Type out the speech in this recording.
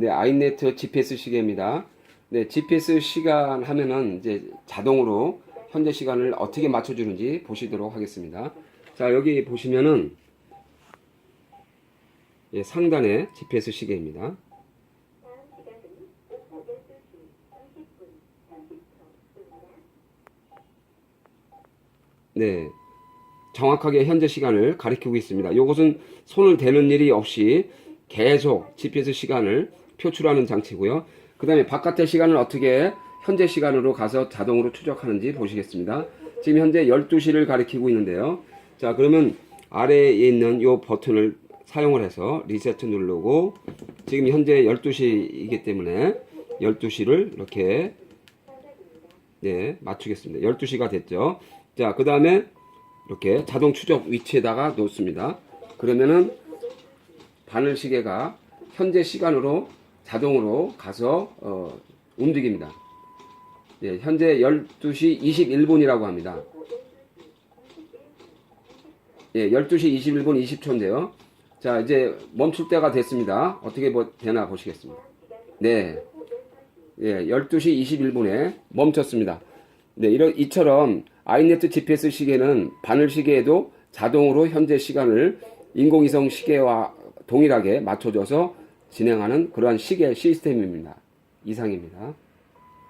네, 아이네트 GPS 시계입니다. 네, GPS 시간 하면은 이제 자동으로 현재 시간을 어떻게 맞춰주는지 보시도록 하겠습니다. 자, 여기 보시면은 예, 상단에 GPS 시계입니다. 네. 정확하게 현재 시간을 가리키고 있습니다. 이것은 손을 대는 일이 없이 계속 GPS 시간을 표출하는 장치고요. 그 다음에 바깥의 시간을 어떻게 현재 시간으로 가서 자동으로 추적하는지 보시겠습니다. 지금 현재 12시를 가리키고 있는데요. 자, 그러면 아래에 있는 이 버튼을 사용을 해서 리세트 누르고 지금 현재 12시이기 때문에 12시를 이렇게 네, 맞추겠습니다. 12시가 됐죠. 자, 그 다음에 이렇게 자동 추적 위치에다가 놓습니다. 그러면은 바늘 시계가 현재 시간으로 자동으로 가서 어, 움직입니다. 예, 현재 12시 21분이라고 합니다. 예, 12시 21분 20초인데요. 자, 이제 멈출 때가 됐습니다. 어떻게 보- 되나 보시겠습니다. 네. 예, 12시 21분에 멈췄습니다. 네, 이런, 이처럼 아이네트 GPS 시계는 바늘 시계에도 자동으로 현재 시간을 인공위성 시계와 동일하게 맞춰줘서 진행하는 그러한 시계 시스템입니다. 이상입니다.